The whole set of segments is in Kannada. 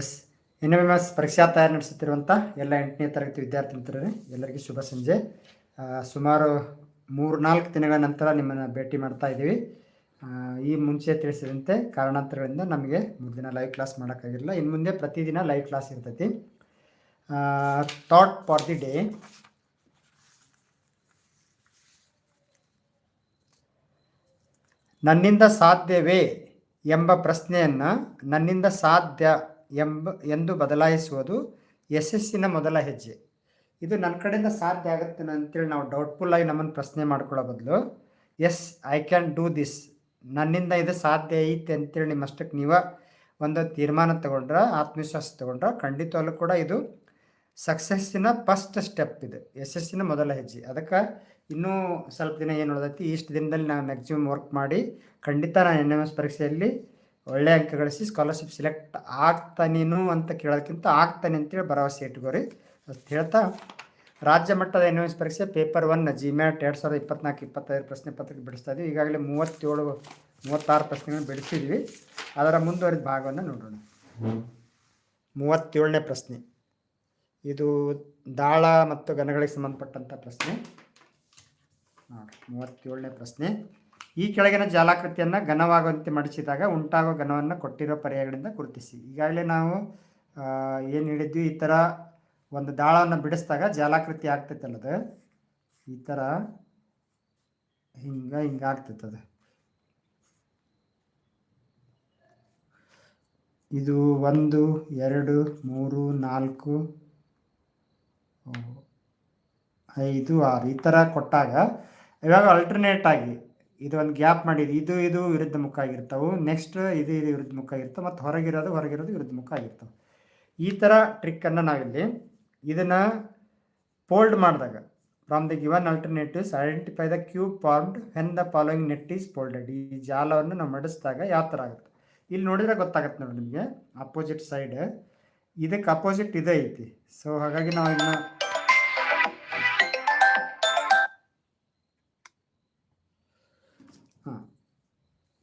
ಎಸ್ ಎನ್ ಎಂ ಎಸ್ ಪರೀಕ್ಷಾ ತಯಾರಿ ನಡೆಸುತ್ತಿರುವಂಥ ಎಲ್ಲ ಎಂಟನೇ ತರಗತಿ ವಿದ್ಯಾರ್ಥಿ ಮಿತ್ರರೇ, ಎಲ್ಲರಿಗೂ ಶುಭ ಸಂಜೆ. ಸುಮಾರು ಮೂರು ನಾಲ್ಕು ದಿನಗಳ ನಂತರ ನಿಮ್ಮನ್ನು ಭೇಟಿ ಮಾಡ್ತಾ ಇದ್ದೀವಿ. ಈ ಮುಂಚೆ ತಿಳಿಸಿದಂತೆ ಕಾರಣಾಂತರಗಳಿಂದ ನಮಗೆ ಮೂರು ದಿನ ಲೈವ್ ಕ್ಲಾಸ್ ಮಾಡೋಕ್ಕಾಗಿರಲಿಲ್ಲ ಇನ್ನು ಮುಂದೆ ಪ್ರತಿದಿನ ಲೈವ್ ಕ್ಲಾಸ್ ಇರ್ತೈತಿ. ಥಾಟ್ ಫಾರ್ ದಿ ಡೇ ನನ್ನಿಂದ ಸಾಧ್ಯವೇ? ಎಂಬ ಪ್ರಶ್ನೆಯನ್ನು ನನ್ನಿಂದ ಸಾಧ್ಯ ಎಂಬ ಎಂದು ಬದಲಾಯಿಸುವುದು ಯಶಸ್ಸಿನ ಮೊದಲ ಹೆಜ್ಜೆ. ಇದು ನನ್ನ ಕಡೆಯಿಂದ ಸಾಧ್ಯ ಆಗುತ್ತೆ ಅಂತೇಳಿ ನಾವು ಡೌಟ್ಫುಲ್ ಆಗಿ ನಮ್ಮನ್ನು ಪ್ರಶ್ನೆ ಮಾಡ್ಕೊಳ್ಳೋ ಬದಲು yes I can do this ನನ್ನಿಂದ ಇದು ಸಾಧ್ಯ ಐತೆ ಅಂತೇಳಿ ನಿಮ್ಮಷ್ಟಕ್ಕೆ ನೀವು ಒಂದು ತೀರ್ಮಾನ ತಗೊಂಡ್ರೆ, ಆತ್ಮವಿಶ್ವಾಸ ತಗೊಂಡ್ರೆ, ಖಂಡಿತವಾಗ್ಲೂ ಕೂಡ ಇದು ಸಕ್ಸಸ್ಸಿನ ಫಸ್ಟ್ ಸ್ಟೆಪ್ ಇದು, ಯಶಸ್ಸಿನ ಮೊದಲ ಹೆಜ್ಜೆ. ಅದಕ್ಕೆ ಇನ್ನೂ ಸ್ವಲ್ಪ ದಿನ ಏನು ಉಳಿದೈತಿ ಇಷ್ಟು ದಿನದಲ್ಲಿ ನಾನು ಮ್ಯಾಕ್ಸಿಮಮ್ ವರ್ಕ್ ಮಾಡಿ ಖಂಡಿತ ನಾನು ಎನ್ ಎಂ ಎಸ್ ಪರೀಕ್ಷೆಯಲ್ಲಿ ಒಳ್ಳೆಯ ಅಂಕ ಗಳಿಸಿ ಸ್ಕಾಲರ್ಶಿಪ್ ಸೆಲೆಕ್ಟ್ ಆಗ್ತಾನೇನು ಅಂತ ಕೇಳೋದಕ್ಕಿಂತ ಆಗ್ತಾನೆ ಅಂತೇಳಿ ಭರವಸೆ ಇಟ್ಕೋರಿ. ಅಷ್ಟು ಹೇಳ್ತಾ, ರಾಜ್ಯ ಮಟ್ಟದ ಎನ್ ಎಸ್ ಪರೀಕ್ಷೆ ಪೇಪರ್ ಒನ್ ಜಿಮ್ಯಾಟ್ ಎರಡು ಸಾವಿರದ ಇಪ್ಪತ್ನಾಲ್ಕು ಇಪ್ಪತ್ತೈದು ಪ್ರಶ್ನೆ ಪತ್ರಿಕೆ ಬಿಡಿಸ್ತಾ ಇದ್ದೀವಿ ಈಗಾಗಲೇ ಮೂವತ್ತೇಳು, ಮೂವತ್ತಾರು ಪ್ರಶ್ನೆಗಳನ್ನು ಬಿಡಿಸಿದ್ವಿ. ಅದರ ಮುಂದುವರಿದ ಭಾಗವನ್ನು ನೋಡೋಣ. ಮೂವತ್ತೇಳನೇ ಪ್ರಶ್ನೆ. ಇದು ದಾಳ ಮತ್ತು ಗನಗಳಿಗೆ ಸಂಬಂಧಪಟ್ಟಂಥ ಪ್ರಶ್ನೆ. ಮೂವತ್ತೇಳನೇ ಪ್ರಶ್ನೆ. ಈ ಕೆಳಗಿನ ಜಾಲಾಕೃತಿಯನ್ನು ಘನವಾಗುವಂತೆ ಮಡಿಸಿದಾಗ ಉಂಟಾಗುವ ಘನವನ್ನು ಕೊಟ್ಟಿರೋ ಪರ್ಯಾಯಗಳಿಂದ ಗುರುತಿಸಿ. ಈಗಾಗಲೇ ನಾವು ಏನು ಹೇಳಿದ್ವಿ, ಈ ಥರ ಒಂದು ದಾಳವನ್ನು ಬಿಡಿಸಿದಾಗ ಜಾಲಾಕೃತಿ ಆಗ್ತೈತಲ್ಲ ಅದು ಈ ಥರ ಹಿಂಗೆ ಹಿಂಗೆ ಆಗ್ತೈತೆ ಅದು ಇದು ಒಂದು, ಎರಡು, ಮೂರು, ನಾಲ್ಕು ಐದು, ಆರು, ಈ ಥರ ಕೊಟ್ಟಾಗ ಇವಾಗ ಅಲ್ಟರ್ನೇಟ್ ಆಗಿ ಇದು ಒಂದು ಗ್ಯಾಪ್ ಮಾಡಿದ್ದು ಇದು ಇದು ವಿರುದ್ಧ ಮುಖ ಆಗಿರ್ತಾವೆ. ನೆಕ್ಸ್ಟ್ ಇದು ಇದು ವಿರುದ್ಧ ಮುಖ ಆಗಿರ್ತವೆ. ಮತ್ತು ಹೊರಗಿರೋದು ಹೊರಗಿರೋದು ವಿರುದ್ಧ ಮುಖ ಆಗಿರ್ತವೆ. ಈ ಥರ ಟ್ರಿಕ್ಕನ್ನು ನಾವಿಲ್ಲಿ ಇದನ್ನು ಫೋಲ್ಡ್ ಮಾಡಿದಾಗ from the given alternatives identify the cube formed when the following net is folded ಈ ಜಾಲವನ್ನು ನಾವು ಮಡಿಸಿದಾಗ ಯಾವ ಥರ ಆಗುತ್ತೆ? ಇಲ್ಲಿ ನೋಡಿದ್ರೆ ಗೊತ್ತಾಗುತ್ತೆ ನೋಡಿ ನಿಮಗೆ. ಅಪೋಸಿಟ್ ಸೈಡ್ ಇದಕ್ಕೆ ಅಪೋಸಿಟ್ ಇದೇ ಐತಿ. ಸೊ ಹಾಗಾಗಿ ನಾವು ಇನ್ನು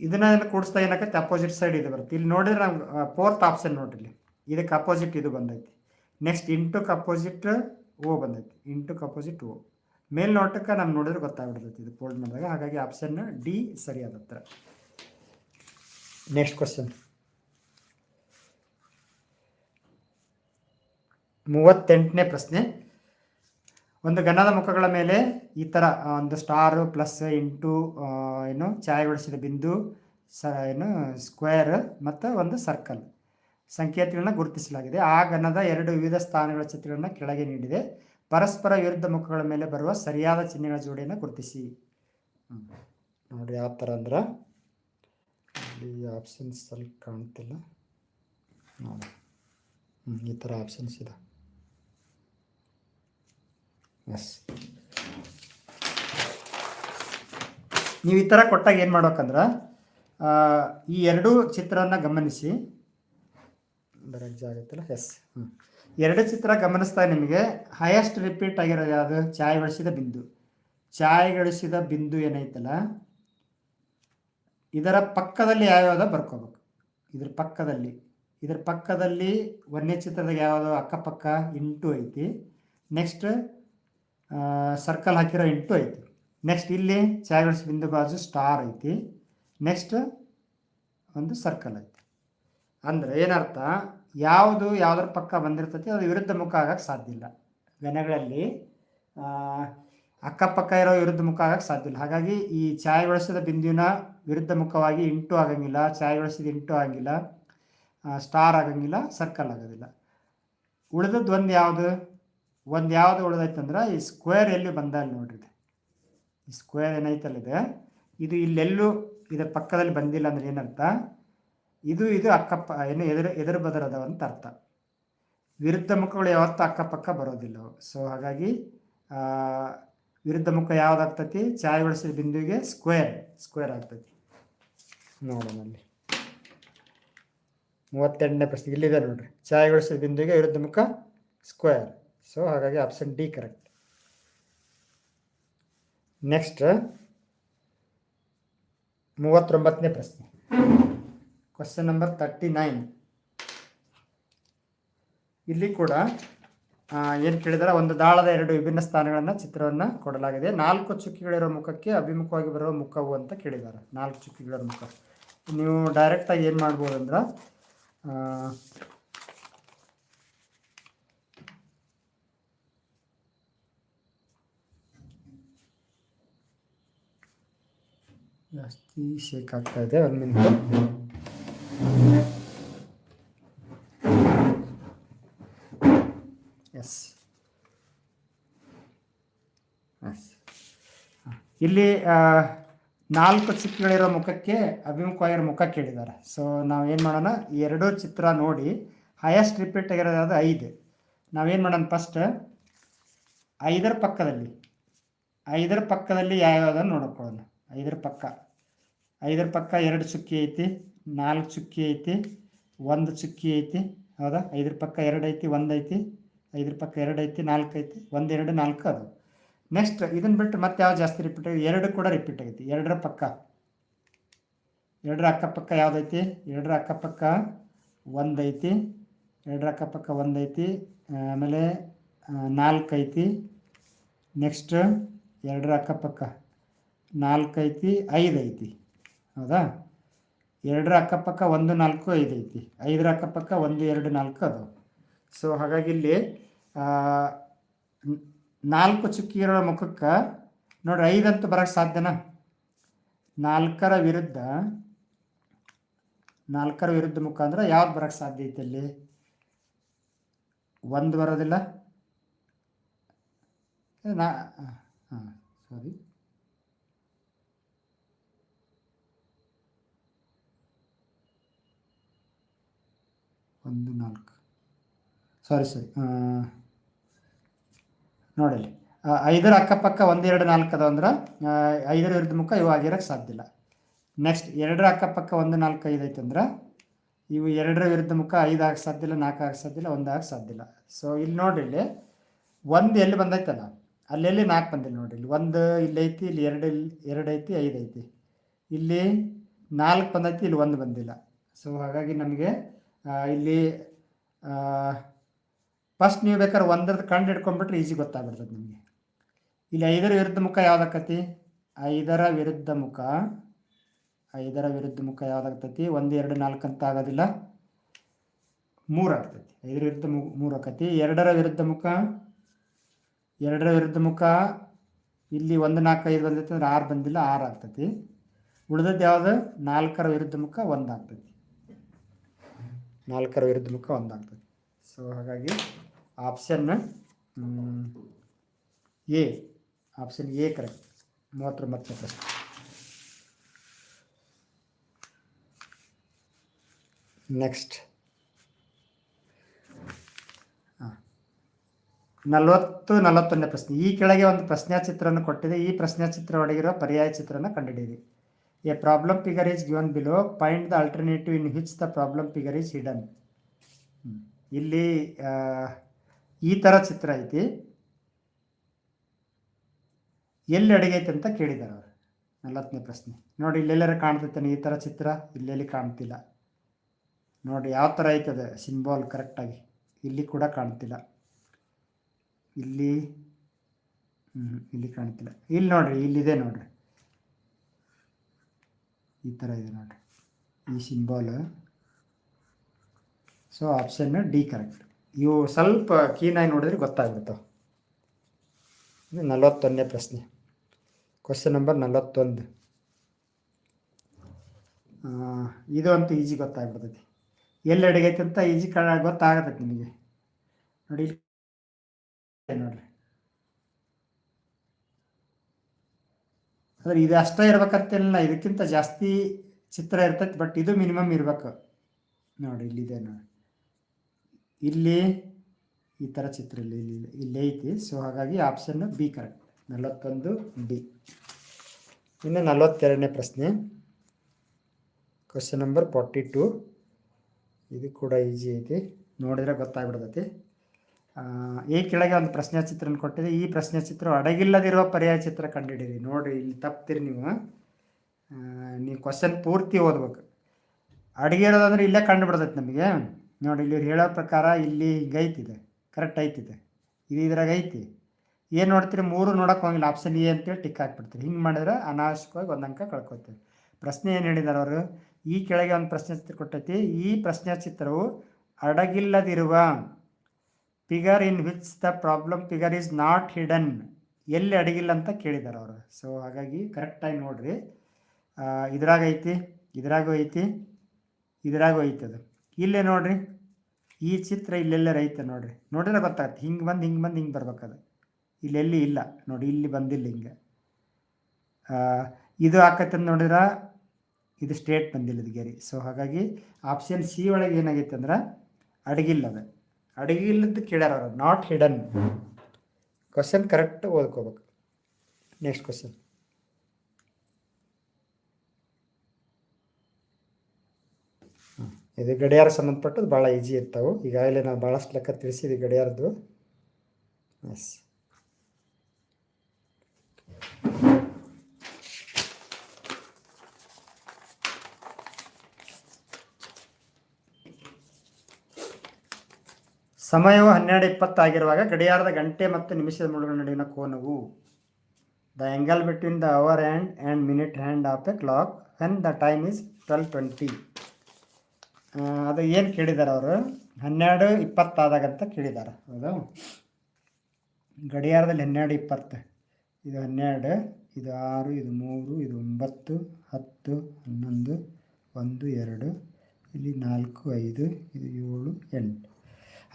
ಇದನ್ನ ಕೂಡಿಸ್ತಾ ಏನಾಗತ್ತೆ ಅಪೋಸಿಟ್ ಸೈಡ್ ಇದು ಬರುತ್ತೆ. ಇಲ್ಲಿ ನೋಡಿದ್ರೆ ನಮ್ಗೆ ಫೋರ್ತ್ ಆಪ್ಷನ್ ನೋಡ್ರಿ ಇಲ್ಲಿ. ಇದಕ್ಕೆ ಅಪೋಸಿಟ್ ಇದು ಬಂದೈತಿ. ನೆಕ್ಸ್ಟ್ ಇಂಟುಕ್ ಅಪೋಸಿಟ್ ಓ ಬಂದೈತಿ. ಇಂಟುಕ್ ಅಪೋಸಿಟ್ ಓ ಮೇಲ್ನೋಟಕ್ಕೆ ನಮ್ಗೆ ನೋಡಿದ್ರೆ ಗೊತ್ತಾಗ್ಬಿಡ್ತೈತಿ ಇದು ಫೋಲ್ಡ್ ಮಾಡಿದಾಗ. ಹಾಗಾಗಿ ಆಪ್ಷನ್ ಡಿ ಸರಿಯಾದ ಉತ್ತರ ನೆಕ್ಸ್ಟ್ ಕ್ವಶನ್ ಮೂವತ್ತೆಂಟನೇ ಪ್ರಶ್ನೆ. ಒಂದು ಘನದ ಮುಖಗಳ ಮೇಲೆ ಈ ಥರ ಒಂದು ಸ್ಟಾರು ಪ್ಲಸ್ ಇಂಟು ಏನು ಛಾಯೆಗೊಳಿಸಿದ ಬಿಂದು, ಸ, ಏನು ಸ್ಕ್ವೇರ್ ಮತ್ತು ಒಂದು ಸರ್ಕಲ್ ಸಂಕೇತಗಳನ್ನ ಗುರುತಿಸಲಾಗಿದೆ. ಆ ಘನದ ಎರಡು ವಿವಿಧ ಸ್ಥಾನಗಳ ಚಿತ್ರಗಳನ್ನು ಕೆಳಗೆ ನೀಡಿದೆ. ಪರಸ್ಪರ ವಿರುದ್ಧ ಮುಖಗಳ ಮೇಲೆ ಬರುವ ಸರಿಯಾದ ಚಿಹ್ನೆಗಳ ಜೋಡಿಯನ್ನು ಗುರುತಿಸಿ. ನೋಡಿ ಯಾವ ಥರ ಅಂದ್ರೆ. ಆಪ್ಷನ್ಸ್ ಅಲ್ಲಿ ಕಾಣ್ತಿಲ್ಲ. ಈ ಥರ ಆಪ್ಷನ್ಸ್ ಇದೆ. ಎಸ್ ನೀವು ಈ ಥರ ಕೊಟ್ಟಾಗ ಏನು ಮಾಡ್ಬೇಕಂದ್ರೆ ಈ ಎರಡೂ ಚಿತ್ರನ ಗಮನಿಸಿ. ಬರೋಕ್ಕೆ ಜಾಗ ಎಸ್ ಹ್ಞೂ ಎರಡು ಚಿತ್ರ ಗಮನಿಸ್ತಾ ನಿಮಗೆ ಹೈಯೆಸ್ಟ್ ರಿಪೀಟ್ ಆಗಿರೋದು ಯಾವುದು? ಛಾಯೆಗೊಳಿಸಿದ ಬಿಂದು. ಛಾಯೆಗೊಳಿಸಿದ ಬಿಂದು ಏನೈತಲ್ಲ? ಇದರ ಪಕ್ಕದಲ್ಲಿ ಯಾವ್ಯಾವುದೋ ಬರ್ಕೋಬೇಕು. ಇದ್ರ ಪಕ್ಕದಲ್ಲಿ. ಇದ್ರ ಪಕ್ಕದಲ್ಲಿ ಒಂದನೇ ಚಿತ್ರದಾಗ ಯಾವುದೋ ಅಕ್ಕಪಕ್ಕ ಇಂಟು ಐತಿ. ನೆಕ್ಸ್ಟ್ ಸರ್ಕಲ್ ಹಾಕಿರೋ ಇಂಟು ಐತಿ. ನೆಕ್ಸ್ಟ್ ಇಲ್ಲಿ ಛಾಯೆಗೊಳಿಸಿ ಬಿಂದು ಬಾಜು ಸ್ಟಾರ್ ಐತಿ. ನೆಕ್ಸ್ಟ್ ಒಂದು ಸರ್ಕಲ್ ಐತಿ. ಅಂದರೆ ಏನರ್ಥ? ಯಾವುದು ಯಾವುದ್ರ ಪಕ್ಕ ಬಂದಿರ್ತೈತಿ, ಅದು ವಿರುದ್ಧ ಮುಖ ಆಗಕ್ಕೆ ಸಾಧ್ಯ ಇಲ್ಲ. ಗಣಗಳಲ್ಲಿ ಅಕ್ಕಪಕ್ಕ ಇರೋ ವಿರುದ್ಧ ಮುಖ ಆಗಕ್ಕೆ ಸಾಧ್ಯ ಇಲ್ಲ. ಹಾಗಾಗಿ ಈ ಛಾಯೆಗೊಳಿಸಿದ ಬಿಂದುವಿನ ವಿರುದ್ಧ ಮುಖವಾಗಿ ಇಂಟು ಆಗಂಗಿಲ್ಲ ಛಾಯೆಗೊಳಿಸಿದ ಇಂಟು ಆಗಂಗಿಲ್ಲ ಸ್ಟಾರ್ ಆಗಂಗಿಲ್ಲ ಸರ್ಕಲ್ ಆಗೋದಿಲ್ಲ. ಉಳಿದದ್ದು ಒಂದು ಯಾವುದು? ಒಂದು ಯಾವುದು ಉಳಿದೈತಂದ್ರೆ ಈ ಸ್ಕ್ವೇರ್ ಎಲ್ಲಿ ಬಂದ ಅಲ್ಲಿ ನೋಡ್ರಿ. ಈ ಸ್ಕ್ವೇರ್ ಏನೈತಲ್ಲ ಇದೆ ಇದು ಇಲ್ಲೆಲ್ಲೂ ಇದರ ಪಕ್ಕದಲ್ಲಿ ಬಂದಿಲ್ಲ ಅಂದ್ರೆ ಏನರ್ಥ? ಇದು ಇದು ಅಕ್ಕಪ್ಪ, ಏನು ಎದುರು ಎದುರು ಬದರದವ ಅಂತ ಅರ್ಥ. ವಿರುದ್ಧ ಮುಖಗಳು ಯಾವತ್ತೂ ಅಕ್ಕಪಕ್ಕ ಬರೋದಿಲ್ಲ. ಸೊ ಹಾಗಾಗಿ ವಿರುದ್ಧ ಮುಖ ಯಾವ್ದಾಗ್ತೈತಿ? ಬಳಸಿದ ಬಿಂದುವಿಗೆ ಸ್ಕ್ವೇರ್ ಸ್ಕ್ವೇರ್ ಆಗ್ತೈತಿ. ನೋಡೋಣ ಅಲ್ಲಿ. ಮೂವತ್ತೆಂಟನೇ ಪ್ರಶ್ನೆ ಇಲ್ಲಿದೆ ನೋಡ್ರಿ. ಛಾಯೆಗೊಳಿಸಿದ ಬಿಂದುವಿಗೆ ವಿರುದ್ಧ ಮುಖ ಸ್ಕ್ವೇರ್ ಸೊ ಹಾಗಾಗಿ ಆಪ್ಷನ್ ಡಿ ಕರೆಕ್ಟ್ ನೆಕ್ಸ್ಟ್ ಮೂವತ್ತೊಂಬತ್ತನೇ ಪ್ರಶ್ನೆ. ಕ್ವಶನ್ ನಂಬರ್ ತರ್ಟಿ ನೈನ್ ಇಲ್ಲಿ ಕೂಡ ಏನು ಕೇಳಿದಾರೆ? ಒಂದು ದಾಳದ ಎರಡು ವಿಭಿನ್ನ ಸ್ಥಾನಗಳನ್ನು ಚಿತ್ರವನ್ನು ಕೊಡಲಾಗಿದೆ. ನಾಲ್ಕು ಚುಕ್ಕಿಗಳಿರೋ ಮುಖಕ್ಕೆ ಅಭಿಮುಖವಾಗಿ ಬರುವ ಮುಖವು ಅಂತ ಕೇಳಿದ್ದಾರೆ ನಾಲ್ಕು ಚುಕ್ಕಿಗಳ ಮುಖ. ನೀವು ಡೈರೆಕ್ಟಾಗಿ ಏನು ಮಾಡ್ಬೋದು ಅಂದ್ರೆ ಜಾಸ್ತಿ ಶೇಕ್ ಆಗ್ತಾ ಇದೆ, ಒಂದು ಮಿನಿಟ್ ಎಸ್ ಎಸ್ ಇಲ್ಲಿ ನಾಲ್ಕು ಚಿತ್ರಗಳಿರೋ ಮುಖಕ್ಕೆ ಅಭಿಮುಖವಾಗಿರೋ ಮುಖ ಕೇಳಿದ್ದಾರೆ. ಸೊ ನಾವು ಏನು ಮಾಡೋಣ ಎರಡೂ ಚಿತ್ರ ನೋಡಿ ಹೈಯೆಸ್ಟ್ ರಿಪೀಟ್ ಆಗಿರೋದು ಐದು. ನಾವೇನು ಮಾಡೋಣ ಫಸ್ಟ್ ಐದರ ಪಕ್ಕದಲ್ಲಿ ಐದರ ಪಕ್ಕದಲ್ಲಿ ಯಾವ್ಯಾವುದನ್ನು ನೋಡ್ಕೊಳ್ಳೋಣ. ಐದರ ಪಕ್ಕ. ಐದರ ಪಕ್ಕ ಎರಡು ಚುಕ್ಕಿ ಐತಿ, ನಾಲ್ಕು ಚುಕ್ಕಿ ಐತಿ, ಒಂದು ಚುಕ್ಕಿ ಐತಿ, ಹೌದಾ? ಐದರ ಪಕ್ಕ ಎರಡು ಐತಿ, ಒಂದು ಐತಿ, ಐದರ ಪಕ್ಕ ಎರಡು ಐತಿ, ನಾಲ್ಕು ಐತಿ, ಒಂದು, ಎರಡು, ನಾಲ್ಕು ಅದು. ನೆಕ್ಸ್ಟ್ ಇದನ್ನು ಬಿಟ್ಟು ಮತ್ತೆ ಯಾವ ಜಾಸ್ತಿ ರಿಪೀಟ್ ಆಗಿದೆ ಎರಡು ಕೂಡ ರಿಪೀಟ್ ಆಗೈತಿ. ಎರಡರ ಪಕ್ಕ. ಎರಡರ ಅಕ್ಕಪಕ್ಕ ಯಾವುದೈತಿ ಎರಡರ ಅಕ್ಕಪಕ್ಕ ಒಂದು ಐತಿ, ಎರಡರ ಅಕ್ಕಪಕ್ಕ ಒಂದು ಐತಿ, ಆಮೇಲೆ ನಾಲ್ಕು ಐತಿ. ನೆಕ್ಸ್ಟ್ ಎರಡರ ಅಕ್ಕಪಕ್ಕ ನಾಲ್ಕು ಐತಿ ಐದು ಐತಿ ಹೌದಾ? ಎರಡರ ಅಕ್ಕಪಕ್ಕ ಒಂದು ನಾಲ್ಕು ಐದು ಐತಿ ಐದರ ಅಕ್ಕಪಕ್ಕ ಒಂದು, ಎರಡು, ನಾಲ್ಕು ಅದು. ಸೊ ಹಾಗಾಗಿ ಇಲ್ಲಿ ನಾಲ್ಕು ಚುಕ್ಕಿ ಇರೋ ಮುಖಕ್ಕೆ ನೋಡ್ರಿ, ಐದಂತೂ ಬರೋಕ್ಕೆ ಸಾಧ್ಯನಾ? ನಾಲ್ಕರ ವಿರುದ್ಧ ನಾಲ್ಕರ ವಿರುದ್ಧ ಮುಖ ಅಂದ್ರೆ ಯಾವ್ದು ಬರೋಕ್ಕೆ ಸಾಧ್ಯ ಐತೆ ಅಲ್ಲಿ ಒಂದು ಬರೋದಿಲ್ಲ? ನಾ ಹಾಂ, ಸಾರಿ. ಒಂದು ನಾಲ್ಕು. ಸಾರಿ ಸಾರಿ ನೋಡಲಿ ಐದರ ಅಕ್ಕಪಕ್ಕ ಒಂದೆರಡು ನಾಲ್ಕು ಅದ ಅಂದ್ರೆ ಐದರ ವಿರುದ್ಧ ಮುಖ ಇವು ಆಗಿರೋಕ್ಕೆ ಸಾಧ್ಯ ಇಲ್ಲ. ನೆಕ್ಸ್ಟ್ ಎರಡರ ಅಕ್ಕಪಕ್ಕ ಒಂದು ನಾಲ್ಕು ಐದು ಐತೆ ಅಂದ್ರೆ, ಇವು ಎರಡರ ವಿರುದ್ಧ ಮುಖ ಐದು ಆಗಕ್ಕೆ ಸಾಧ್ಯ ಇಲ್ಲ, ನಾಲ್ಕು ಆಗಕ್ಕೆ ಸಾಧ್ಯ ಇಲ್ಲ, ಒಂದು ಆಗಕ್ಕೆ ಸಾಧ್ಯ ಇಲ್ಲ. ಸೊ ಇಲ್ಲಿ ನೋಡ್ರಿ ಇಲ್ಲಿ, ಒಂದು ಎಲ್ಲಿ ಬಂದೈತಲ್ಲ ಅಲ್ಲೆಲ್ಲಿ ನಾಲ್ಕು ಬಂದಿಲ್ಲ ನೋಡಿ ಇಲ್ಲಿ. ಒಂದು ಇಲ್ಲಿ ಐತಿ, ಇಲ್ಲಿ ಎರಡು ಇಲ್ಲಿ ಎರಡು ಐತಿ, ಐದು ಐತಿ. ಇಲ್ಲಿ ನಾಲ್ಕು ಬಂದೈತಿ, ಇಲ್ಲಿ ಒಂದು ಬಂದಿಲ್ಲ. ಸೊ ಹಾಗಾಗಿ ನಮಗೆ ಇಲ್ಲಿ ಫಸ್ಟ್ ನೀವು ಬೇಕಾದ್ರೆ ಒಂದರದ್ದು ಕಂಡು ಹಿಡ್ಕೊಂಡ್ಬಿಟ್ರೆ ಈಸಿ ಗೊತ್ತಾಗ್ಬಿಡ್ತದೆ ನಿಮಗೆ. ಇಲ್ಲಿ ಐದರ ವಿರುದ್ಧ ಮುಖ ಯಾವ್ದಾಕತಿ ಐದರ ವಿರುದ್ಧ ಮುಖ. ಐದರ ವಿರುದ್ಧ ಮುಖ ಯಾವ್ದಾಗ್ತೈತಿ? ಒಂದು, ಎರಡು, ನಾಲ್ಕು ಅಂತ ಆಗೋದಿಲ್ಲ. ಮೂರು ಆಗ್ತೈತಿ. ಐದರ ವಿರುದ್ಧ ಮು, ಮೂರು ಆಕತಿ. ಎರಡರ ವಿರುದ್ಧ ಮುಖ. ಎರಡರ ವಿರುದ್ಧ ಮುಖ. ಇಲ್ಲಿ ಒಂದು, ನಾಲ್ಕು, ಐದು ಬಂದೈತೆ ಅಂದ್ರೆ ಆರು ಬಂದಿಲ್ಲ, ಆರು ಆಗ್ತೈತಿ. ಉಳಿದದ್ದು ಯಾವುದು? ನಾಲ್ಕರ ವಿರುದ್ಧ ಮುಖ ಒಂದು ಆಗ್ತೈತಿ. ನಾಲ್ಕರ ವಿರುದ್ಧ ಮುಖ ಒಂದಾಗ್ತದೆ. ಸೊ ಹಾಗಾಗಿ option A option A correct ಮೂವತ್ತೊಂಬತ್ತನೇ ಪ್ರಶ್ನೆ. ನೆಕ್ಸ್ಟ್ ನಲವತ್ತು, ನಲವತ್ತೊಂದನೇ ಪ್ರಶ್ನೆ. ಈ ಕೆಳಗೆ ಒಂದು ಪ್ರಶ್ನೆ ಚಿತ್ರವನ್ನು ಕೊಟ್ಟಿದೆ. ಈ ಪ್ರಶ್ನೆ ಚಿತ್ರ ಒಳಗಿರುವ ಪರ್ಯಾಯ ಚಿತ್ರನ ಕಂಡುಹಿಡಿಯಿರಿ. A problem figure is given below. Find the alternative in which the problem figure is hidden. ಇಲ್ಲಿ ಈ ಥರ ಚಿತ್ರ ಐತಿ. ಎಲ್ಲಿ ಅಡಗೈತೆ ಅಂತ ಕೇಳಿದ್ದಾರೆ ಅವರು. ನಲವತ್ತನೇ ಪ್ರಶ್ನೆ. ನೋಡಿ, ಇಲ್ಲೆಲ್ಲರ ಕಾಣ್ತೈತೆ ಈ ಥರ ಚಿತ್ರ? ಇಲ್ಲೆಲ್ಲಿ ಕಾಣ್ತಿಲ್ಲ. ನೋಡಿ, ಯಾವ ಥರ ಐತದೆ ಸಿಂಬಾಲ್ ಕರೆಕ್ಟಾಗಿ ಇಲ್ಲಿ ಕೂಡ ಕಾಣ್ತಿಲ್ಲ. ಇಲ್ಲಿ ಇಲ್ಲಿ ಕಾಣ್ತಿಲ್ಲ. ಇಲ್ಲಿ ನೋಡ್ರಿ, ಇಲ್ಲಿದೆ ನೋಡ್ರಿ. ಈ ಥರ ಇದೆ ನೋಡ್ರಿ. ಈ symbol so option D correct ಇವು ಸ್ವಲ್ಪ ಕೀನಾಗಿ ನೋಡಿದ್ರೆ ಗೊತ್ತಾಗ್ಬಿಡ್ತಾವೆ ನಲವತ್ತೊಂದನೇ ಪ್ರಶ್ನೆ. ಕ್ವಶನ್ ನಂಬರ್ ನಲವತ್ತೊಂದು. ಇದು ಅಂತೂ ಈಜಿ ಗೊತ್ತಾಗ್ಬಿಡ್ತೈತಿ. ಎಲ್ಲಿ ಅಡಿಗೈತೆ ಅಂತ ಈಜಿ ಕ ಗೊತ್ತಾಗತ್ತೆ ನಿಮಗೆ. ನೋಡಿ ನೋಡ್ರಿ. ಅಂದ್ರೆ ಇದು ಅಷ್ಟೇ ಇರ್ಬೇಕಂತಿಲ್ಲ ಇದಕ್ಕಿಂತ ಜಾಸ್ತಿ ಚಿತ್ರ ಇರ್ತೈತಿ ಬಟ್ ಇದು ಮಿನಿಮಮ್ ಇರ್ಬೇಕು. ನೋಡಿ, ಇಲ್ಲಿದೆ ನೋಡಿ. ಇಲ್ಲಿ ಈ ಥರ ಚಿತ್ರ ಇಲ್ಲಿ ಇಲ್ಲಿ ಇಲ್ಲಿ ಐತಿ. ಸೊ ಹಾಗಾಗಿ ಆಪ್ಷನ್ ಬಿ ಕರೆಕ್ಟ್ ನಲವತ್ತೊಂದು ಬಿ ಇನ್ನು ನಲವತ್ತೆರಡನೇ ಪ್ರಶ್ನೆ. ಕ್ವಶನ್ ನಂಬರ್ ಫಾರ್ಟಿ ಟು ಇದು ಕೂಡ ಈಸಿ ಐತಿ. ನೋಡಿದ್ರೆ ಗೊತ್ತಾಗ್ಬಿಡ್ತೈತಿ. ಈ ಕೆಳಗೆ ಒಂದು ಪ್ರಶ್ನೆ ಚಿತ್ರನ ಕೊಟ್ಟಿದೆ. ಈ ಪ್ರಶ್ನೆ ಚಿತ್ರ ಅಡಗಿಲ್ಲದಿರುವ ಪರ್ಯಾಯ ಚಿತ್ರ ಕಂಡುಹಿಡಿಯಿರಿ ನೋಡಿರಿ, ಇಲ್ಲಿ ತಪ್ತೀರಿ ನೀವು. ನೀವು ಕ್ವಶನ್ ಪೂರ್ತಿ ಓದ್ಬೇಕು. ಅಡಗಿರೋದಂದ್ರೆ ಇಲ್ಲೇ ಕಂಡು ಬಿಡ್ತೈತೆ ನಮಗೆ. ನೋಡಿ ಇಲ್ಲಿ ಹೇಳೋ ಪ್ರಕಾರ ಇಲ್ಲಿ ಗೈತಿದೆ. ಕರೆಕ್ಟ್ ಐತಿದೆ. ಇದು ಇದ್ರಾಗ ಐತಿ. ಏನು ನೋಡ್ತೀರಿ, ಮೂರು ನೋಡೋಕೆ ಹೋಗಿಲ್ಲ. ಆಪ್ಷನ್ ಎ ಅಂತೇಳಿ ಟಿಕ್ ಹಾಕ್ಬಿಡ್ತೀರಿ. ಹಿಂಗೆ ಮಾಡಿದ್ರೆ ಅನಾವಶ್ಯಕವಾಗಿ ಒಂದು ಅಂಕ ಕಳ್ಕೊತೀವಿ ಪ್ರಶ್ನೆ ಏನು ಹೇಳಿದಾರೆ ಅವರು? ಈ ಕೆಳಗೆ ಒಂದು ಪ್ರಶ್ನೆ ಚಿತ್ರ ಕೊಟ್ಟೈತಿ. ಈ ಪ್ರಶ್ನೆ ಚಿತ್ರವು ಅಡಗಿಲ್ಲದಿರುವ figure in which the problem figure is not hidden ಎಲ್ಲಿ ಅಡಗಿಲ್ಲ ಅಂತ ಕೇಳಿದ್ದಾರೆ ಅವರು. ಸೊ ಹಾಗಾಗಿ ಕರೆಕ್ಟಾಗಿ ನೋಡ್ರಿ. ಇದ್ರಾಗ ಐತಿ, ಇದ್ರಾಗೂ ಐತಿ ಇದ್ರಾಗೂ ಐತಿ ಅದು. ಇಲ್ಲೇ ನೋಡ್ರಿ, ಈ ಚಿತ್ರ ಇಲ್ಲೆಲ್ಲರ ಐತೆ ನೋಡ್ರಿ. ನೋಡಿದ್ರೆ ಗೊತ್ತಾಗತ್ತೆ, ಹಿಂಗೆ ಬಂದು ಹಿಂಗೆ ಬಂದು, ಹಿಂಗೆ ಬರ್ಬೇಕದು ಇಲ್ಲೆಲ್ಲಿ ಇಲ್ಲ ನೋಡಿ, ಇಲ್ಲಿ ಬಂದಿಲ್ಲ ಹಿಂಗೆ. ಇದು ಆಕತ್ತೆ ನೋಡಿದ್ರೆ, ಇದು ಸ್ಟೇಟ್ ಬಂದಿಲ್ಲ ಇದು ಗೆರಿ. ಸೊ ಹಾಗಾಗಿ ಆಪ್ಷನ್ ಸಿ ಒಳಗೆ ಏನಾಗೈತೆ ಅಂದ್ರೆ, ಅಡಗಿಲ್ಲ ಅದು. ಅಡಗಿಲ್ಲದ್ದು ಕೇಳ್ಯಾರ ಅವರು. ನಾಟ್ ಹಿಡನ್ ಕ್ವಶನ್ ಕರೆಕ್ಟ್ ಓದ್ಕೋಬೇಕು. ನೆಕ್ಸ್ಟ್ ಕ್ವಶನ್ ಇದು ಗಡಿಯಾರ ಸಂಬಂಧಪಟ್ಟದ್ದು ಭಾಳ ಈಜಿ ಇರ್ತಾವೆ. ಈಗಾಗಲೇ ನಾವು ಭಾಳಷ್ಟು ಲೆಕ್ಕ ತಿಳಿಸಿದ್ವಿ ಗಡಿಯಾರದ್ದು. ಎಸ್ ಸಮಯವು ಹನ್ನೆರಡು ಇಪ್ಪತ್ತಾಗಿರುವಾಗ ಗಡಿಯಾರದ ಗಂಟೆ ಮತ್ತು ನಿಮಿಷದ ಮುಳುಗಳ ನಡುವಿನ ಕೋನವು the angle between the hour hand and minute hand of a clock when the time is twelve twenty ಅದು ಏನು ಕೇಳಿದ್ದಾರೆ ಅವರು? ಹನ್ನೆರಡು ಇಪ್ಪತ್ತಾದಾಗ ಅಂತ ಕೇಳಿದ್ದಾರೆ ಹೌದಾ? ಗಡಿಯಾರದಲ್ಲಿ ಹನ್ನೆರಡು ಇಪ್ಪತ್ತು, ಇದು ಹನ್ನೆರಡು, ಇದು ಆರು, ಇದು ಮೂರು, ಇದು ಒಂಬತ್ತು, ಹತ್ತು, ಹನ್ನೊಂದು, ಒಂದು, ಎರಡು, ಇಲ್ಲಿ ನಾಲ್ಕು, ಐದು, ಇದು ಏಳು, ಎಂಟು.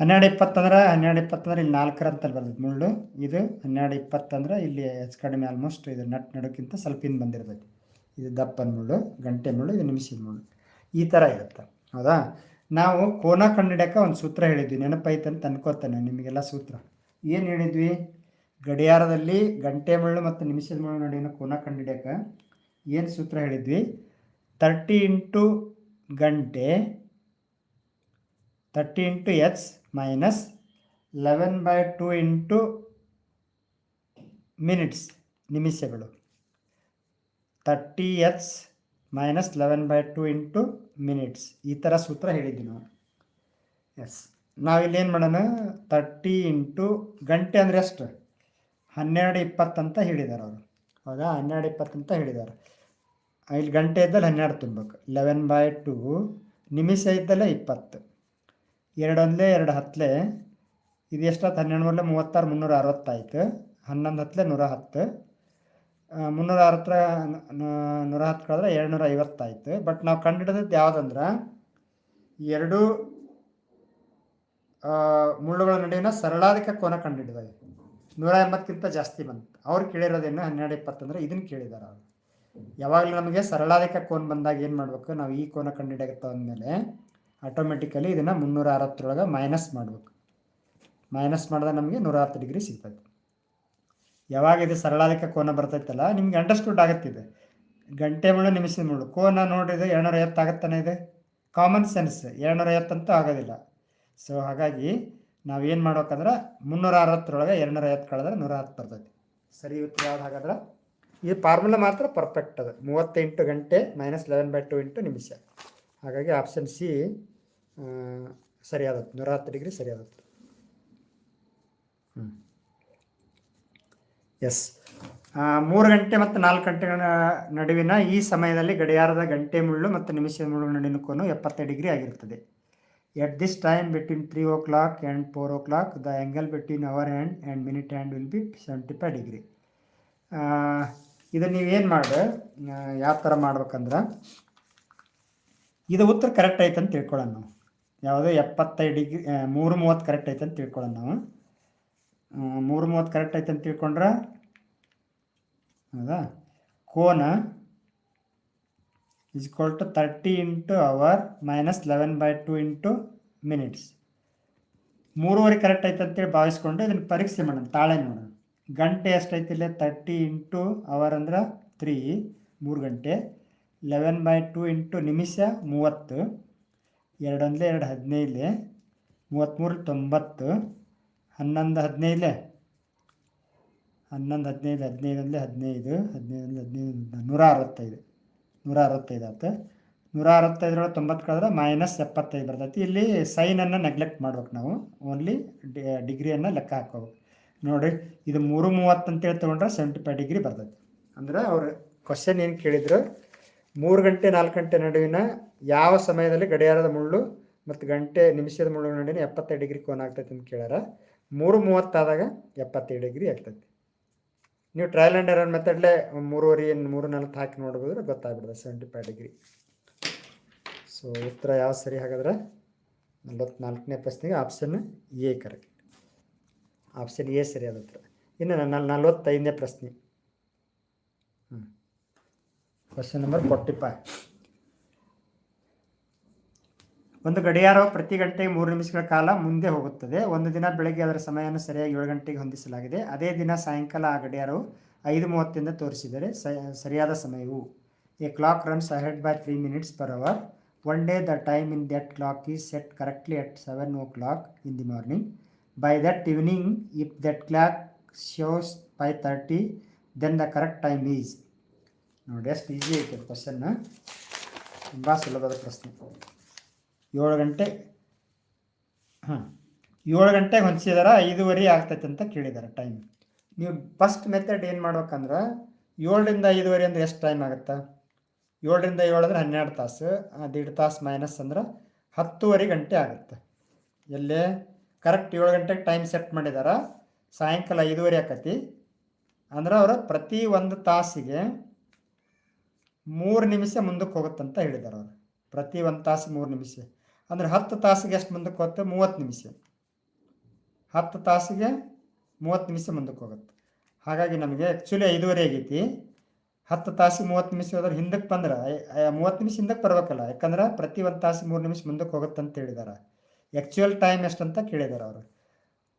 ಹನ್ನೆರಡು ಇಪ್ಪತ್ತಂದ್ರೆ ಹನ್ನೆರಡು ಇಪ್ಪತ್ತಂದ್ರೆ ಇಲ್ಲಿ ನಾಲ್ಕರ ಅಂತಲ್ಲಿ ಬರ್ತದೆ ಮುಳ್ಳು. ಇದು ಹನ್ನೆರಡು ಇಪ್ಪತ್ತಂದ್ರೆ ಇಲ್ಲಿ ಹೆಚ್ಚು ಕಡಿಮೆ ಆಲ್ಮೋಸ್ಟ್ ಇದು ನಟ್ ನಡೋಕ್ಕಿಂತ ಸ್ವಲ್ಪ ಹಿಂದೆ ಬಂದಿರ್ತೈತಿ ಇದು ದಪ್ಪನ ಮುಳ್ಳು, ಗಂಟೆ ಮುಳ್ಳು, ಇದು ನಿಮಿಷದ ಮುಳ್ಳು. ಈ ಥರ ಇರುತ್ತೆ. ಹೌದಾ? ನಾವು ಕೋನ ಕಂಡಿಡ್ಯಕ್ಕೆ ಒಂದು ಸೂತ್ರ ಹೇಳಿದ್ವಿ. ನೆನಪೈತೆ ಅಂತ ಅನ್ಕೋತಾನೆ ನಿಮಗೆಲ್ಲ ಸೂತ್ರ. ಏನು ಹೇಳಿದ್ವಿ? ಗಡಿಯಾರದಲ್ಲಿ ಗಂಟೆ ಮುಳ್ಳು ಮತ್ತು ನಿಮಿಷದ ಮುಳ್ಳು ನಡುವಿನ ಕೋನ ಕಂಡಿಡ್ಯಕ್ಕೆ ಏನು ಸೂತ್ರ ಹೇಳಿದ್ವಿ? ತರ್ಟಿ ಇಂಟು ಗಂಟೆ, thirty into H minus eleven by two into minutes ನಿಮಿಷಗಳು. Thirty H minus eleven by two into minutes ಈ ಥರ ಸೂತ್ರ ಹೇಳಿದ್ವಿ ನಾವು ಎಸ್ ನಾವಿಲ್ಲಿ ಏನು ಮಾಡೋಣ? ತರ್ಟಿ ಇಂಟು ಗಂಟೆ ಅಂದರೆ ಎಷ್ಟು ಹನ್ನೆರಡು ಇಪ್ಪತ್ತಂತ ಹೇಳಿದ್ದಾರೆ ಅವರು. ಹೌದಾ? ಹನ್ನೆರಡು ಇಪ್ಪತ್ತಂತ ಹೇಳಿದ್ದಾರೆ. ಇಲ್ಲಿ ಗಂಟೆ ಇದ್ದಲ್ಲಿ ಹನ್ನೆರಡು ತುಂಬಬೇಕು. ಲೆವೆನ್ ಬೈ ಟು ನಿಮಿಷ ಇದ್ದಲ್ಲ ಇಪ್ಪತ್ತು. ಎರಡು ಒಂದಲೇ ಎರಡು ಹತ್ತಲೆ, ಇದು ಎಷ್ಟಾಯ್ತು? ಹನ್ನೆರಡು ಮೂರಲೆ ಮೂವತ್ತಾರು, ಮುನ್ನೂರ ಅರವತ್ತಾಯ್ತು. ಹನ್ನೊಂದು ಹತ್ತಲೆ ನೂರ ಹತ್ತು. ಮುನ್ನೂರ ಅರವತ್ತರ ನೂರ ಹತ್ತು ಕಳೆದ್ರೆ ಎರಡುನೂರ ಐವತ್ತಾಯ್ತು. ಬಟ್ ನಾವು ಕಂಡುಹಿಡಿದದ್ದು ಯಾವುದಂದ್ರೆ, ಎರಡು ಮುಳ್ಳುಗಳ ನಡುವಿನ ಸರಳಾಧಿಕ ಕೋನ ಕಂಡುಹಿಡಿದಾಗ ನೂರ ಎಂಬತ್ತಕ್ಕಿಂತ ಜಾಸ್ತಿ ಬಂತು. ಅವ್ರು ಕೇಳಿರೋದೇನು ಹನ್ನೆರಡು ಇಪ್ಪತ್ತಂದ್ರೆ ಇದನ್ನು ಕೇಳಿದ್ದಾರೆ ಅವರು. ಯಾವಾಗಲೂ ನಮಗೆ ಸರಳಾಧಿಕ ಕೋನ ಬಂದಾಗ ಏನು ಮಾಡಬೇಕು? ನಾವು ಈ ಕೋನ ಕಂಡುಹಿಡಿಯಕ್ಕೆ ಅಂದಮೇಲೆ ಆಟೋಮೆಟಿಕಲಿ ಇದನ್ನು ಮುನ್ನೂರ ಅರವತ್ತರೊಳಗೆ ಮೈನಸ್ ಮಾಡಬೇಕು. ಮೈನಸ್ ಮಾಡಿದ್ರೆ ನಮಗೆ ನೂರ ಹತ್ತು ಡಿಗ್ರಿ ಸಿಗ್ತೈತೆ. ಯಾವಾಗ ಇದು ಸರಳಾದಕ್ಕೆ ಕೋನ ಬರ್ತೈತಲ್ಲ, ನಿಮ್ಗೆ ಅಂಡರ್ಸ್ಟುಡ್ ಆಗುತ್ತಿದೆ. ಗಂಟೆ ಮುಳ್ಳು ನಿಮಿಷ ಮುಳ್ಳು. ಕೋನ ನೋಡಿದ್ರೆ ಏಳ್ನೂರ ಐವತ್ತು ಆಗುತ್ತಾನೆ ಇದೆ? ಕಾಮನ್ ಸೆನ್ಸ್ ಏಳ್ನೂರ ಐವತ್ತಂತೂ ಆಗೋದಿಲ್ಲ. ಸೊ ಹಾಗಾಗಿ ನಾವೇನು ಮಾಡ್ಬೇಕಂದ್ರೆ ಮುನ್ನೂರ ಅರವತ್ತರೊಳಗೆ ಎರಡುನೂರ ಐವತ್ತು ಕಳೆದ್ರೆ ನೂರ ಹತ್ತು ಬರ್ತೈತಿ. ಸರಿ ಉತ್ತರ ಯಾವ್ದು ಹಾಗಾದ್ರೆ? ಈ ಫಾರ್ಮುಲಾ ಮಾತ್ರ ಪರ್ಫೆಕ್ಟ್ ಅದು. ಮೂವತ್ತೆಂಟು ಗಂಟೆ minus eleven by two into ನಿಮಿಷ. ಹಾಗಾಗಿ ಆಪ್ಷನ್ ಸಿ ಸರಿಯಾದತ್ತು ನೂರ ಹತ್ತು ಡಿಗ್ರಿ ಸರಿಯಾದ ಹ್ಞೂ ಎಸ್ ಮೂರು ಗಂಟೆ ಮತ್ತು ನಾಲ್ಕು ಗಂಟೆಗಳ ನಡುವಿನ ಈ ಸಮಯದಲ್ಲಿ ಗಡಿಯಾರದ ಗಂಟೆ ಮುಳ್ಳು ಮತ್ತು ನಿಮಿಷದ ಮುಳ್ಳು ನಡುವಿನ ಕೋನು ಎಪ್ಪತ್ತೈದು ಡಿಗ್ರಿ ಆಗಿರುತ್ತದೆ. At this time between three o'clock and four o'clock the angle between hour hand and minute hand will be seventy five degree ಇದು ನೀವೇನು ಮಾಡಿ ಯಾವ ಥರ ಮಾಡ್ಬೇಕಂದ್ರೆ ಇದು ಉತ್ತರ ಕರೆಕ್ಟ್ ಐತೆ ಅಂತ ತಿಳ್ಕೊಳ್ಳೋಣ ನಾವು. ಯಾವುದು ಎಪ್ಪತ್ತೈದು ಡಿಗ್ರಿ ಮೂರು ಮೂವತ್ತು ಕರೆಕ್ಟ್ ಐತೆ ಅಂತ ತಿಳ್ಕೊಳ್ಳೋಣ ನಾವು. ಮೂರು ಮೂವತ್ತು ಕರೆಕ್ಟ್ ಐತೆ ಅಂತ ತಿಳ್ಕೊಂಡ್ರೆ, ಹೌದಾ? ಕೋನ is equal to thirty into hour minus eleven by two into minutes ಮೂರುವರೆ ಕರೆಕ್ಟ್ ಐತೆ ಅಂತೇಳಿ ಭಾವಿಸ್ಕೊಂಡು ಇದನ್ನು ಪರೀಕ್ಷೆ ಮಾಡೋಣ, ತಾಳೆ ನೋಡೋಣ. ಗಂಟೆ ಎಷ್ಟೈತಿ ಇಲ್ಲೇ? ತರ್ಟಿ ಇಂಟು ಅವರ್ ಅಂದ್ರೆ ತ್ರೀ ಮೂರು ಗಂಟೆ. ಲೆವೆನ್ ಬೈ ಟು ಇಂಟು ನಿಮಿಷ ಮೂವತ್ತು. ಎರಡೊಂದಲೇ ಎರಡು ಹದಿನೈದು ಮೂವತ್ತ್ಮೂರು ತೊಂಬತ್ತು, ಹನ್ನೊಂದು ಹದಿನೈದು ಹನ್ನೊಂದು ಹದಿನೈದು ಹದಿನೈದರಲ್ಲಿ ಹದಿನೈದು ಹದಿನೈದು ಹದಿನೈದು ನೂರ ಅರವತ್ತೈದು ನೂರ ಅರವತ್ತೈದು ಆಯ್ತು. ನೂರ ಅರವತ್ತೈದರೊಳಗೆ ತೊಂಬತ್ತು ಕಳೆದ್ರೆ ಮೈನಸ್ ಎಪ್ಪತ್ತೈದು ಬರ್ತೈತಿ. ಇಲ್ಲಿ ಸೈನನ್ನು ನೆಗ್ಲೆಕ್ಟ್ ಮಾಡ್ಬೇಕು ನಾವು. ಓನ್ಲಿ ಡಿಗ್ರಿಯನ್ನು ಲೆಕ್ಕ ಹಾಕೋಬೇಕು ನೋಡಿ, ಇದು ಮೂರು ಮೂವತ್ತು ಅಂತೇಳಿ ತೊಗೊಂಡ್ರೆ ಸೆವೆಂಟಿ ಫೈವ್ ಡಿಗ್ರಿ ಬರ್ತೈತಿ. ಅಂದ್ರೆ ಅವರು ಕ್ವಶನ್ ಏನು ಕೇಳಿದ್ರು? ಮೂರು ಗಂಟೆ, ನಾಲ್ಕು ಗಂಟೆ ನಡುವಿನ ಯಾವ ಸಮಯದಲ್ಲಿ ಗಡಿಯಾರದ ಮುಳ್ಳು ಮತ್ತು ಗಂಟೆ ನಿಮಿಷದ ಮುಳ್ಳು ನಡುವಿನ ಎಪ್ಪತ್ತೈದು ಡಿಗ್ರಿ ಕೋನ ಆಗ್ತೈತೆ ಅಂತ ಕೇಳ್ಯಾರ. ಮೂರು ಮೂವತ್ತಾದಾಗ ಎಪ್ಪತ್ತೈದು ಡಿಗ್ರಿ ಆಗ್ತೈತಿ. ನೀವು ಟ್ರಯಲ್ ಆ್ಯಂಡ್ ಎರರ್ ಮೆಥಡ್ಲೇ ಮೂರುವರೆ ಮೂರು ನಾಲ್ಕು ಹಾಕಿ ನೋಡ್ಬೋದ್ರೆ ಗೊತ್ತಾಗ್ಬಿಡ್ತದೆ ಸೆವೆಂಟಿ ಫೈವ್ ಡಿಗ್ರಿ. ಸೊ ಉತ್ತರ ಯಾವ ಸರಿ ಹಾಗಾದ್ರೆ? ನಲ್ವತ್ನಾಲ್ಕನೇ ಪ್ರಶ್ನೆಗೆ option A correct option A ಸರಿ ಆದ ಉತ್ತರ. ಇನ್ನು ನನ್ನ ನಲ್ವತ್ತೈದನೇ ಪ್ರಶ್ನೆ. ಕ್ವಶನ್ ನಂಬರ್ ಫೋರ್ಟಿ ಫೈವ್ ಒಂದು ಗಡಿಯಾರವು ಪ್ರತಿ ಗಂಟೆಗೆ ಮೂರು ನಿಮಿಷಗಳ ಕಾಲ ಮುಂದೆ ಹೋಗುತ್ತದೆ. ಒಂದು ದಿನ ಬೆಳಗ್ಗೆ ಅದರ ಸಮಯವನ್ನು ಸರಿಯಾಗಿ ಏಳು ಗಂಟೆಗೆ ಹೊಂದಿಸಲಾಗಿದೆ. ಅದೇ ದಿನ ಸಾಯಂಕಾಲ ಆ ಗಡಿಯಾರವು ಐದು ಮೂವತ್ತಿಂದ ತೋರಿಸಿದರೆ ಸರಿಯಾದ ಸಮಯವು. A clock runs ahead by three minutes per hour one day the time in that clock is set correctly at seven o'clock in the morning by that evening if that clock shows five thirty then the correct time is ನೋಡಿ ಎಷ್ಟು ಈಸಿ ಐತೆ ಕ್ವಶನ್ ತುಂಬ ಸುಲಭದ ಪ್ರಶ್ನೆ. ಏಳು ಗಂಟೆ, ಹಾಂ, ಏಳು ಗಂಟೆಗೆ ಹೊಂದಿಸಿದಾರ, ಐದುವರೆ ಆಗ್ತೈತೆ ಅಂತ ಕೇಳಿದ್ದಾರೆ ಟೈಮ್ ನೀವು ಫಸ್ಟ್ ಮೆಥಡ್ ಏನು ಮಾಡ್ಬೇಕಂದ್ರೆ, ಏಳರಿಂದ ಐದುವರೆ ಅಂದ್ರೆ ಎಷ್ಟು ಟೈಮ್ ಆಗುತ್ತೆ? ಏಳರಿಂದ ಏಳು ಅಂದರೆ ಹನ್ನೆರಡು ತಾಸು ದೀಡ್ ತಾಸು ಮೈನಸ್ ಅಂದ್ರೆ ಹತ್ತುವರೆ ಗಂಟೆ ಆಗುತ್ತೆ. ಎಲ್ಲಿ? ಕರೆಕ್ಟ್ ಏಳು ಗಂಟೆಗೆ ಟೈಮ್ ಸೆಟ್ ಮಾಡಿದಾರ, ಸಾಯಂಕಾಲ ಐದುವರೆ ಆಕತಿ. ಅಂದ್ರೆ ಅವರು ಪ್ರತಿ ಒಂದು ತಾಸಿಗೆ ಮೂರು ನಿಮಿಷ ಮುಂದಕ್ಕೆ ಹೋಗುತ್ತಂತ ಹೇಳಿದ್ದಾರೆ ಅವರು. ಪ್ರತಿ ಒಂದು ತಾಸು ಮೂರು ನಿಮಿಷ. ಅಂದರೆ ಹತ್ತು ತಾಸಿಗೆ ಎಷ್ಟು ಮುಂದಕ್ಕೆ ಹೋಗುತ್ತೆ? ಮೂವತ್ತು ನಿಮಿಷ. ಹತ್ತು ತಾಸಿಗೆ ಮೂವತ್ತು ನಿಮಿಷ ಮುಂದಕ್ಕೆ ಹೋಗುತ್ತೆ. ಹಾಗಾಗಿ ನಮಗೆ ಆ್ಯಕ್ಚುಲಿ ಐದುವರೆ ಆಗೈತಿ. ಹತ್ತು ತಾಸಿಗೆ ಮೂವತ್ತು ನಿಮಿಷ ಹೋದ್ರೆ ಹಿಂದಕ್ಕೆ ಬಂದ್ರೆ ಮೂವತ್ತು ನಿಮಿಷ ಹಿಂದಕ್ಕೆ ಬರಬೇಕಲ್ಲ. ಯಾಕಂದ್ರೆ ಪ್ರತಿ ಒಂದು ತಾಸಿಗೆ ಮೂರು ನಿಮಿಷ ಮುಂದಕ್ಕೆ ಹೋಗುತ್ತೆ ಅಂತ ಹೇಳಿದ್ದಾರೆ ಆ್ಯಕ್ಚುಯಲ್ ಟೈಮ್ ಎಷ್ಟಂತ ಕೇಳಿದ್ದಾರೆ ಅವರು.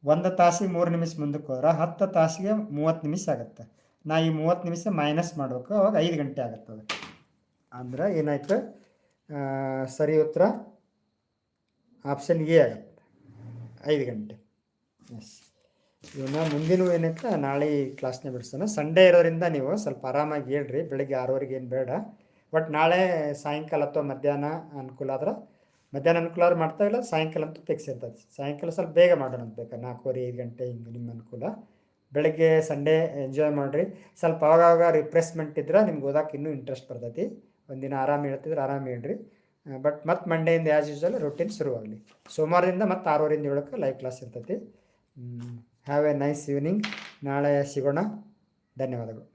ಒಂದು ತಾಸಿಗೆ ಮೂರು ನಿಮಿಷ ಮುಂದಕ್ಕೆ ಹೋದ್ರೆ ಹತ್ತು ತಾಸಿಗೆ ಮೂವತ್ತು ನಿಮಿಷ ಆಗುತ್ತೆ. ನಾ ಈ ಮೂವತ್ತು ನಿಮಿಷ ಮೈನಸ್ ಮಾಡಬೇಕು, ಅವಾಗ ಐದು ಗಂಟೆ ಆಗುತ್ತದೆ. ಅದು ಅಂದ್ರೆ ಏನಾಯ್ತು? ಸರಿ ಉತ್ತರ? ಆಪ್ಷನ್ ಎ ಆಗುತ್ತೆ. ಐದು ಗಂಟೆ. ಎಸ್ ಇವನ್ನ ಮುಂದಿನ ಏನಾಯ್ತು ನಾಳೆ ಕ್ಲಾಸ್ನೇ ಬಿಡಿಸೋಣ. ಸಂಡೇ ಇರೋದ್ರಿಂದ ನೀವು ಸ್ವಲ್ಪ ಆರಾಮಾಗಿ ಹೇಳ್ರಿ. ಬೆಳಿಗ್ಗೆ ಆರೂವರೆಗೆ ಏನು ಬೇಡ. ಬಟ್ ನಾಳೆ ಸಾಯಂಕಾಲ ಅಥವಾ ಮಧ್ಯಾಹ್ನ ಅನುಕೂಲ ಆದ್ರೆ? ಮಧ್ಯಾಹ್ನ ಅನುಕೂಲ ಆದ್ರೆ ಮಾಡ್ತಾ ಇಲ್ಲ, ಸಾಯಂಕಾಲ ಅಂತೂ ಫಿಕ್ಸ್ ಇರ್ತದೆ. ಸಾಯಂಕಾಲ ಸ್ವಲ್ಪ ಬೇಗ ಮಾಡೋಣ ಅಂತ ಬೇಕಾ? ನಾಲ್ಕೂವರೆ, ಐದು ಗಂಟೆ ಹಿಂಗೆ ನಿಮ್ಮ ಅನುಕೂಲ. ಬೆಳಗ್ಗೆ, ಸಂಡೇ ಎಂಜಾಯ್ ಮಾಡಿರಿ. ಸ್ವಲ್ಪ ಆವಾಗ ರಿಫ್ರೆಶ್ಮೆಂಟ್ ಇದ್ರೆ ನಿಮ್ಗೆ ಓದೋಕೆ ಇನ್ನೂ ಇಂಟ್ರೆಸ್ಟ್ ಬರ್ತೈತಿ. ಒಂದಿನ ಆರಾಮ ಹೇಳ್ತಿದ್ರೆ ಆರಾಮ ಹೇಳ್ರಿ ಬಟ್ ಮತ್ತೆ ಮಂಡೆಯಿಂದ ಆ್ಯಸ್ ಯೂಸ್ವಲ್ ರೊಟೀನ್ ಶುರುವಾಗಲಿ ಸೋಮವಾರದಿಂದ ಮತ್ತು ಆರೂವರಿಂದ ಏಳಕ್ಕೆ ಲೈವ್ ಕ್ಲಾಸ್ ಇರ್ತೈತಿ. ಹ್ಯಾವ್ ಎ ನೈಸ್ ಈವ್ನಿಂಗ್ ನಾಳೆ ಸಿಗೋಣ. ಧನ್ಯವಾದಗಳು.